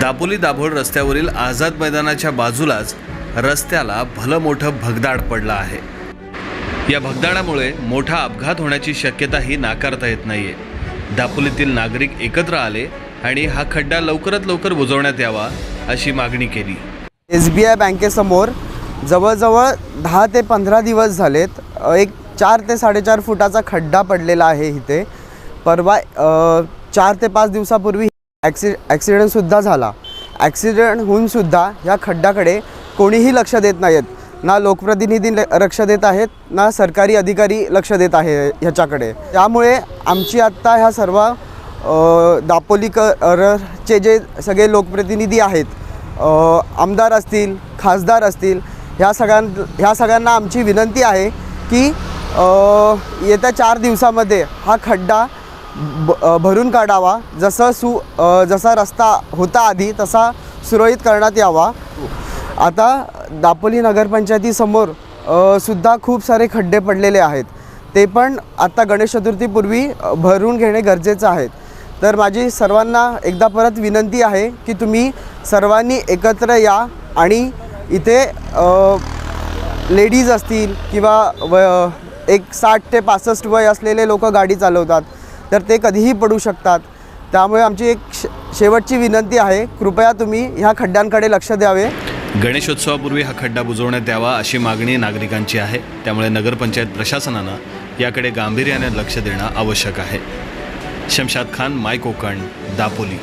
दापोली दाभोळ रस्त्यावरील आझाद मैदानाच्या बाजूलाच रस्त्याला भलं मोठं भगदाड पडलं आहे. या भगदाडामुळे मोठा अपघात होण्याची शक्यताही नाकारता येत नाहीये. दापोलीतील नागरिक एकत्र आले आणि हा खड्डा लवकरात लवकर बुजवण्यात यावा अशी मागणी केली. एस बी आय बँकेसमोर जवळजवळ दहा ते पंधरा दिवस झालेत. एक चार ते साडेचार फुटाचा खड्डा पडलेला आहे इथे. परवा चार ते पाच दिवसापूर्वी ॲक्सि ॲक्सिडेंटसुद्धा झाला. ॲक्सिडेंट होऊनसुद्धा ह्या खड्ड्याकडे कोणीही लक्ष देत नाहीत. ना लोकप्रतिनिधी ल- लक्ष देत आहेत ना सरकारी अधिकारी लक्ष देत आहे ह्याच्याकडे. त्यामुळे आमची आत्ता ह्या सर्व दापोलीकरचे जे सगळे लोकप्रतिनिधी आहेत आमदार असतील खासदार असतील ह्या सगळ्यां ह्या सगळ्यांना आमची विनंती आहे की येत्या चार दिवसामध्ये हा खड्डा ब भरून काढावा. जसं सु जसा रस्ता होता आधी तसा सुरळीत करण्यात यावा. आता दापोली नगरपंचायतीसमोर सुद्धा खूप सारे खड्डे पडलेले आहेत. ते पण आत्ता गणेश चतुर्थीपूर्वी भरून घेणे गरजेचं आहे. तर माझी सर्वांना एकदा परत विनंती आहे की तुम्ही सर्वांनी एकत्र या आणि इथे लेडीज असतील किंवा व एक साठ ते पासष्ट वय असलेले लोक गाडी चालवतात तर ते कधीही पडू शकतात. त्यामुळे आमची एक शे शेवटची विनंती आहे कृपया तुम्ही ह्या खड्ड्यांकडे लक्ष द्यावे. गणेशोत्सवापूर्वी हा खड्डा बुजवण्यात यावा अशी मागणी नागरिकांची आहे. त्यामुळे नगरपंचायत प्रशासनानं याकडे गांभीर्याने लक्ष देणं आवश्यक आहे. शमशाद खान माय कोकण दापोली.